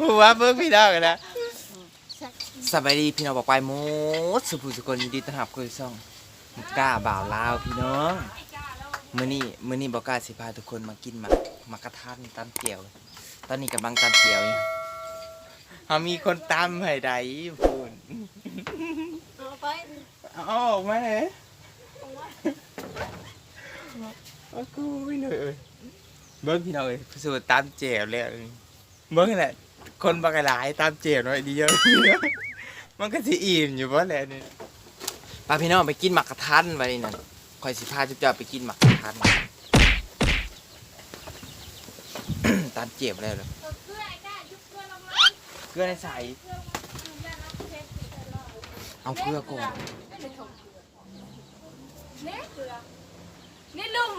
หัวเบิ่งพี่น้องกันนะสบายดีพี่น้องบอกไปหมดสุภูสุคนยินดีต้อนรับเข้าสู่ช่องมุกกล้าบ่าวลาวพี่น้องมื้อนี้มื้อนี้บอกกล้าสิพาทุกคนมากินหมักหมักกระทันตำเจียว ตอนนี้กำลังตำเจียวอยู่เฮามีคนตำให้ได้พูนเอาไปเอาออกมาเลยเอากูไม่เลยเอ้ย เบิ้งพี่น้องเอ้ยสูตรตามเจียวเลยเอ้ยเบิ้งแหละคนบางหลายตามเจียวหน่อยดีเยอะมันก็สิอิ่มอยู่เพราะแหละนี่พาพี่น้องไปกินหมักกระทันไปนั่นคอยสิพาจุ๊บจ้าไปกินหมักกระทันตามเจียวเลยเหรอเกลือไอ้ก้ายุบเกลือลงมาเกลือในใส่เกลือมันยาน้ำเพชรตลอดเอาเกลือก่อนเนี่ยเกลือนี่ลุ่ม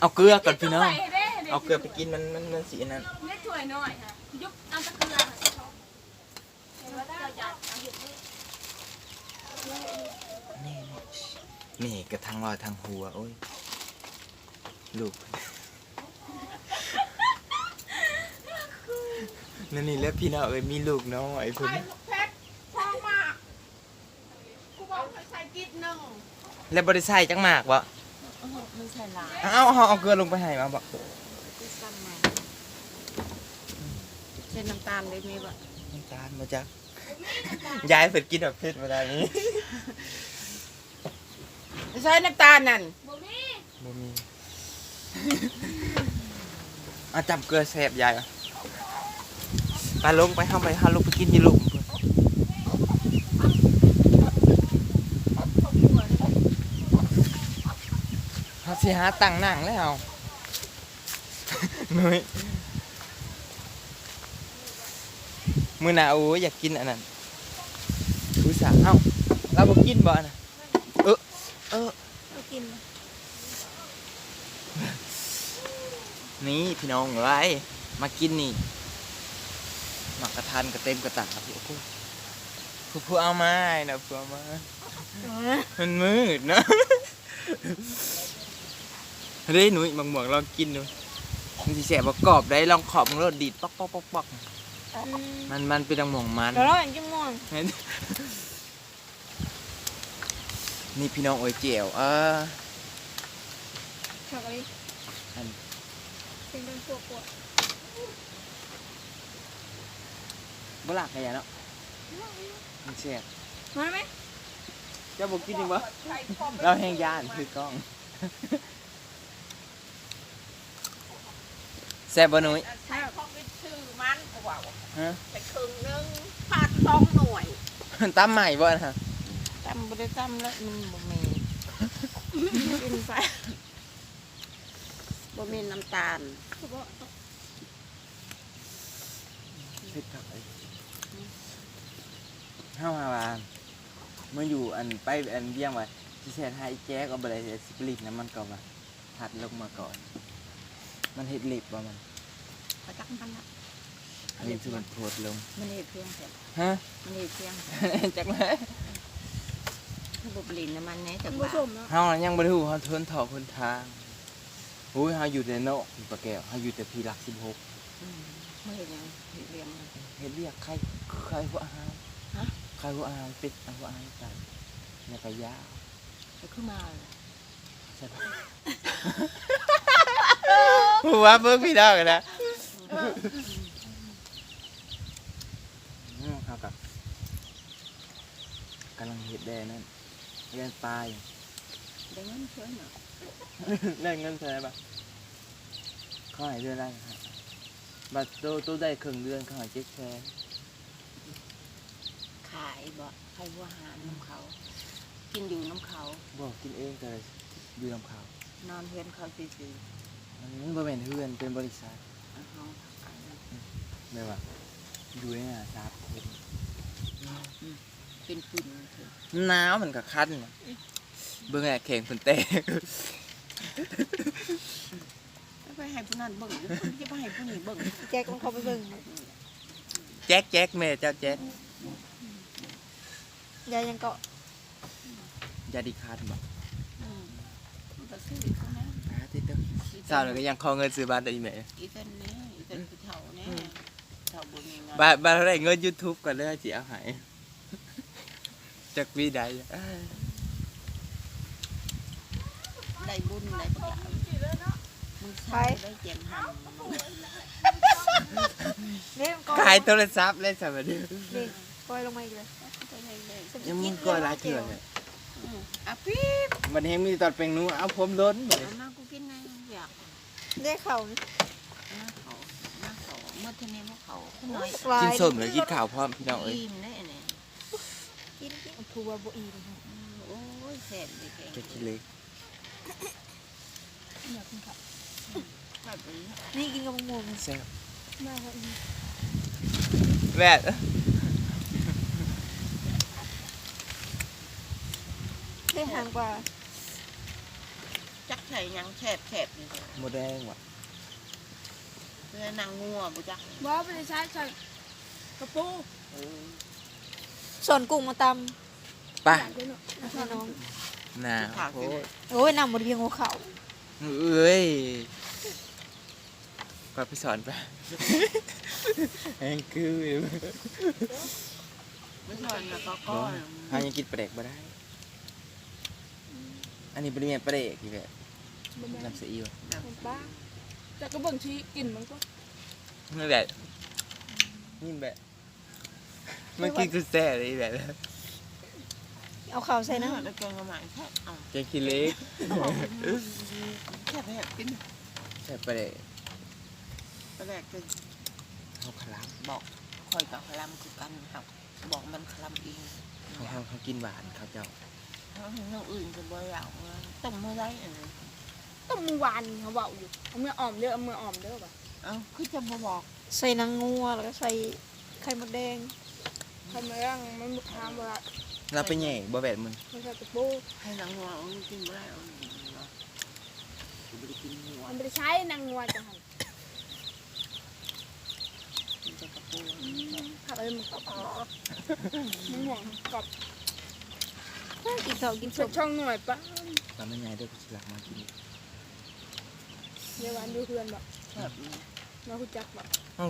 เอาเกลือก่อนพี่น้องใส่ได้เอาเกลือไปกินมันมันมันสีอันนั้นนี่ถ้วยหน่อยค่ะยุบเอาตะเกลือเห็นว่าได้จัดเอาหยุดนี่นี่นี่นี่กระทังลอยทางหัวโอ้ยลูกนั่นนี่แล้วพี่น้องเอ้ยมีลูกน้องไอ้พุ่นเพชรพอมากกูบอกให้ใส่กิดหนึ่งแล้วบริใส่จังมากบ่ ไม่ใช่หลายเอาเอาเอาเกลือลงไปให้มาบ่ที่ซ้ำมาเช่นน้ำตาลได้ไหมวะน้ำตาลมาจ้ะยายเพิ่นกินแบบเผ็ดเวลานี้ไม่ใช่น้ำตาลนั่นบ่มีบ่มีเอาจับเกลือแซ่บยายอะไปลงไปเฮาไปเฮาลงไปกินยี่ลูกเพิ่น เขา สิหาตังค์นั่งแล้วนุ้ยมือหนาโอ้ยอยากกินอันนั้นอุตส่าห์เอ้าเราบ่กินบ่อันน่ะเออเออเอากิน นี่พี่น้องเอ้ยมากินนี่หมักกระทันกระเต็มกระตักครับพี่โอ้โหผู้ผู้เอามาให้นะผู้เอามามันมืดเนอะ เฮ้ยหนุ่ยบางหมวกลองกินดูมันสิแสบประกรอบได้ลองขอบมันรสดีดปอกปอกปอกปอกมันมันเป็นดังหม่องมันแล้วอย่างจิ้มม่วงเห็นนี่พี่น้องโอ้ยเจียวเออช็อกโกแลตอันเป็นเป็นพวกพวกบ่หลักไงเนาะมันแสบมาไหมเจ้าบอกกินจริงปะเราแห้งยานคือกล้องแซ่บบ่หนุ่ยใช่ข้อเป็นชื่อมันกูว่าฮะไปครึ่งหนึงพาดสองหน่วยตามใหม่บ่นะจำไม่ได้จำแล้วมันบ่มีกินไปบ่มีน้ำตาลเขาบอกเผ็ดครับไอ้ห้าวาบานเมื่ออยู่อันไปอันเบี้ยงไว้ที่แซ่ให้แจ๊กเอาไปเลยสปริตนะมันก็ว่าผัดลงมาก่อน มันเห็ดเล็บบ่มันเขาจักมันละอันนี้คือมันโผดลง มันเห็ดเพียงแต่ฮะ มันเห็ดเพียงจักเลยถ้าบบลินน้ำมันแน่จากผบ้าสมเนาะเฮาน่ะยังบ่ได้ฮู้เฮาทนถอคนทางอุ้ยเฮาอยู่แต่โนะปะแก้วเฮาอยู่แต่พีหลัก16อืมไม่เห็นยังเห็ดเรียงมันเฮ็ดเรียกใครใครหัวอาหารฮะใครหัวอาหารเป็ดเอาหัวอาหารไก่แล้วก็ย่างจะขึ้นมาเลยใช่ปะ หัวเบิ่งพี่น้องกันนะอืมครับกับกำลังเฮ็ดแดนั่นเรียนปลายได้เงินเชื่อเนาะได้เงินเท่าไหร่ปะเขาให้เดือนละครับบัตรโตโตได้ครึ่งเดือนเขาให้เจ็ดแสนขายบ่ใครบัวหารน้ำเขา กินอยู่น้ำเขา บอกกินเองแต่อยู่ลำขาวนอนเพื่อนเขาซื่อ มันบ่แม่นเฮือนเป็นบริษัทๆเอาเขาอันนั้นไม่ว่าอยู่ในน่ะสามคนเป็นฝุ่นเถอะหนาวมันก็คันน่ะเบิ่งแหละแข่งคนแตกไม่ไปให้ผู้นั้นเบิ่งเดี๋ยวผู้นี้จะไปให้ผู้นี้เบิ่งแจ็คมันเข้าไปเบิ่งแจ๊กแจ๊กแม่เจ้าแจ๊กยายยังเกาะยาดีคันบ่อืมมันก็ซื้อ เขานะหาที่เด้อกินสาวก็ยังขอเงินซื้อบ้านได้อีแม่อีต้นนี้อีต้นคือเถาเนี่ยเถาบุญมีเงินบ้านบ้านเท่าไหร่เงิน YouTube ก่อนเลยสิเอาให้จักวีใดได้บุญได้ประหลาดมึงใช้ได้เจียมหเล่มก่อนขายโทรศัพท์เลยสวัสดีเด็กปล่อยลงมาอีกเลยำยังมึงก็ร้ายเถื่อนเลยอะพี่มันเฮงมีตอนเป็นหนูเอาผมล้นเลยเอามากู กินนะอยากได้เข่านะมาเขามาเขาเมื่อเทนี้พวกเขาหน่อยลายกินสมหรือกินข่าวพร้อมพี่น้องเอ้ยอิ่มได้เนี่ยกินกินทัวร์บุอีนค่ะโอ้ยแสบดีเก่งจะกินเล็กอยากกินข้าวแบบนี้นี่กินกับมะม่วงแซ่บมากกว่าอีกแม่ได้ห่างกว่าจัก ใส่ยังแฉบแฉบอยู่เลยหมดแดงว่ะเพื่อนางงัวบุจักบ่ไปใช้ใส่กระปูเออส่วนกุ้งมาตไป้าอยากได้เนาะให้น้อง น่าโอ้กินยโอ้ยนำหมดเพียงหัวเข่าเอ้ยไปไปสอนไปแองคือไม่ชอนแล้วก็ก้อนหายังกินปลาเด็กบ่ได้ อันนี้บริเวณปลาเด็กอีกแบบ บ่แม่นน้ำซีอิ๊วมันบ้าแต่ก็เบิ่งที่กินมันก็นี่แบบนี่แบบมันกินคือแซ่เลยแบบเอาเข่าใส่ใส่นะน้ำแล้วแกงกระหม่อมแค่เอาแกงขี้เล็กแค่แบบกินใช่ปลาเด็กตอนแรกก็เขาคลับบอกคอยกับคลำคือกันครับบอกมันคลำเองเขาเขาเขากินหวานเขาเจ้าเพราะเห็นอย่างอื่นก็บ่อยากว่าต้มเมื่อไรอันนี้ ต้องมือวานเขาเว้าอยู่เอามืออ่อมเด้อเอามืออ่อมเด้อบ่ะเอ้าคือจะมาบอกใส่นางงัวแล้วก็ใส่ไข่มดแดงทำไมร่างมันถามว่าเราไปแย่บ่แบบมึงมันใส่กระปูให้นางงัวเอากินไม่ได้เอาหนึ่งเนาะกูไม่ได้กินงัวมันไม่ได้ใช้นางงัวจังหั่นกินแต่กระปูถ้าเอ้ยมันกรอบมันห่วงกรอบกินข้าวกินเสสุร็จกช่องหน่อยปะเราไม่ง่ายด้วยกูสิหลักมากิน เดี๋ยววันดูเพื่อนบอกแบบนี้เราคุณจักบอกเอ้า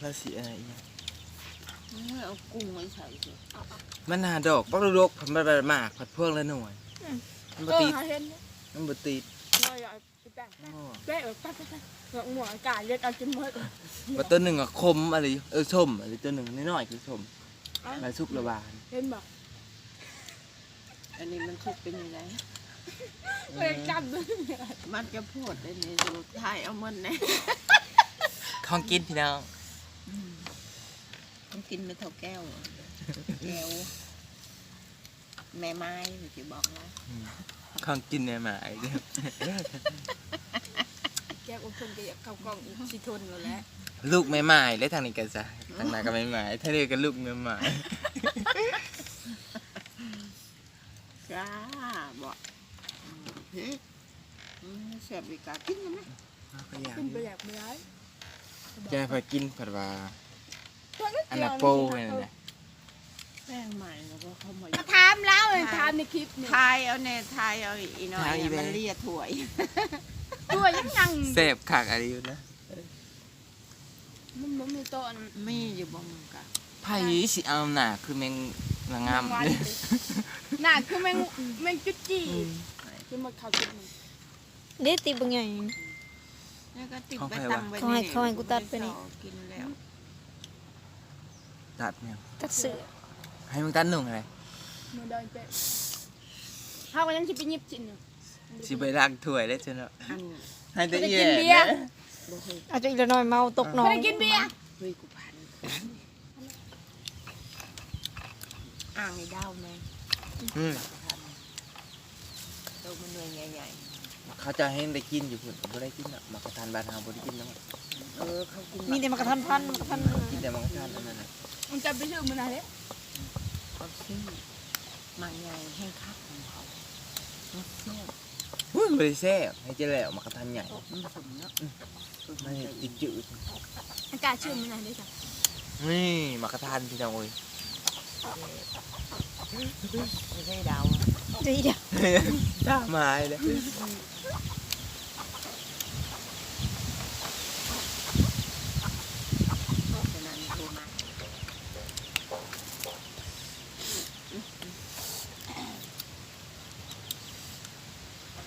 แล้วสีอะไรอีกอย่างไม่เอากุ้งไว้ใส่สิมันหาดอกปักลูกผัดมันมากผัดพวงละหน่วยมันเอบ่อติดหาเห็นเนี่ยมันบ่ติดเราอยากไปแป้งอ้อแป้งแบบแป้งแป้งแป้งหัวอากาศเลือดเอาจิ้มเมื่อบ่ตัวหนึ่งอะคมอะไรเออส้มอะไรตัวหนึ่งน้อยๆคือส้มลายสุกระบานเห็นบอกอันนี้มันชุบเป็นยังไง เออจำด้วยมันจะพูดได้ในสุดท้ายเอามันแน่ของกินพี่น้องต้องกินไม่เท่าแก้วอะแก้วแม่ไม้มันจะบอกนะของกินในหมายเด้อแกอมทนก็อยากเข้ากล้องอีกสิทนแล้วแหละลูกไม่หมายและทางนี้กันซะทางนั้นก็ไม่หมายถ้าเรียกกันลูกไม่หมายจ้าบอกอืมเฮ้ยอืมแซ่บอีกากินไหมก็อยากขึ้นไปอยากไม่ได้แกพอกินผัดว่าตัวนิดอันเดียน่ะวโป้เนี่ยนะแป้งใหม่แล้วก็เข้ามามาถามแล้วเลยถามในคลิปนี่ทายเอาเนี่ยทายเอาอีน้อยอะมันเลียถวยตัวยังยังเสพขากอะไรอยู่นะมันมันมีโต๊ะมีอยู่บ่มึงกะไผ่สิเอาหน่ะคือแมงนางงามวันน่าคือแมงแมงจุดจี คือมันเข้าจุดมันเด็ดตีบางอย่าง แล้วก็ติดไปตั้งไว้เขาให้เขาให้กูตัดไปนี่ กินแล้วตัดเนี่ยตัดเสือให้มึงตัดหนุ่งอะไรมันเดินไปถ้าวันนั้นจะไปยิบจินอยู่สิไปล้างถ้วยได้จนแล้วอันให้แต่ไม่อีได้กินแย่เบียร์นะบ่เคยอาจจะอีกละหน่อยเมาตกหนอไม่งได้กินเบียร์เฮ้ยกูพันอ่างในดาวไหมอืม ตัวมันหน่วยใหญ่เขาจะให้ได้กินอยู่พุ่นบ่ได้กินหรอกมักกะทานบานเฮาบ่ได้กินเนาะๆเออเขากินมีแต่มากระทันพันมากระทันกินแต่มักกะทานอันนั้นน่ะมันจะไปชื่อมันอะไรเขาซื้อมาใหญ่ให้คักของเขามันเสี้ยวอุ้ยบ่ได้แซ่บให้เจแล้วมักกะทานใหญ่มันสมเนาะมันติดจืดอากาศชื่อมันอะไรจ้ะนี่มักกะทานพี่น้องเอ้ย ไม่ได้เดาดีเดียวตาไม้เลยฉะนั้นโทรมา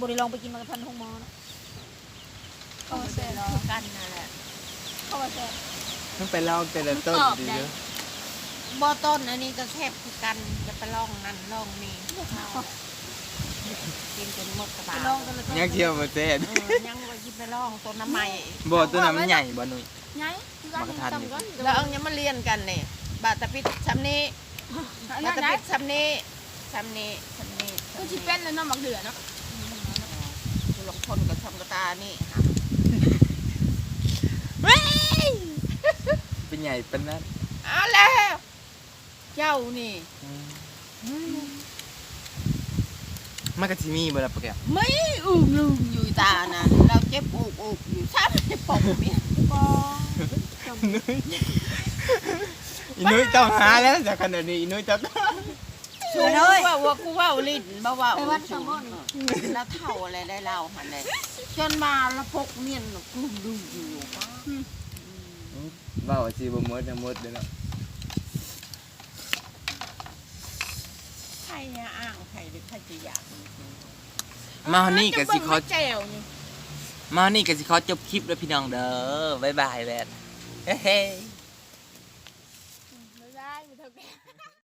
บริลองไปกินมากับพันหงมอนะเข้ามาแซ่บรอกันนั่นแหละเข้ามาแซ่บต้องไปลองแต่ละต้นดีเนอะ บ่ต้นอันนี้ก็แคบคือกันจะไปลองนั่นลองนี่กินจนหมดกระบาไปลลองกันเลยยังเที่ยวมาเต้นเออยังว่าสิไปลองต้นน้ำใหม่บ่ตัวนั้นมันใหญ่บ่หนุ่ยไงคือการมาทานอยู่จำกันแล้วเอายังมาเรียนกันนี่บาตะพิษซ้ำนี้บาไงตะไงพิษซ้ำนี้ซ้ำนี้ซ้ำนี้คือชิเป็นแล้วเนาะหมักเดือเนาะคือลงพลกับชมกระตานี่ค่ะเป็นใหญ่เป็นนั้นเอาแล้ว เจ้านี่มันก็สิมีบ่ล่ะปะแกวไม่อึ้งลึงอยู่ตานะเราเจ็บอุกอุกอยู่ซ้ำในปกเมียอีนุ้ยต้องหาแล้วจากขนาดนี้อีนุ้ยต้องชูว่าว่ากูว่าลิ้นบ่ว่าไปวัดสองคนแล้วเท่าอะไรได้เล่าหันเลยจนมาแล้วพกเมียนกลุ่มดูอยู่ป้าเว้าสิบ่หมดนะหมดเด้อเนาะ ใครเนี่ยอ้าง ใครหรือใครจะอยากมีจริงมาวันนี้ก็สิขอแจ๋วนี่มาวันนี้ก็สิขอจบคลิปแล้วพี่น้องเด้อบ๊ายบายแลนเฮ้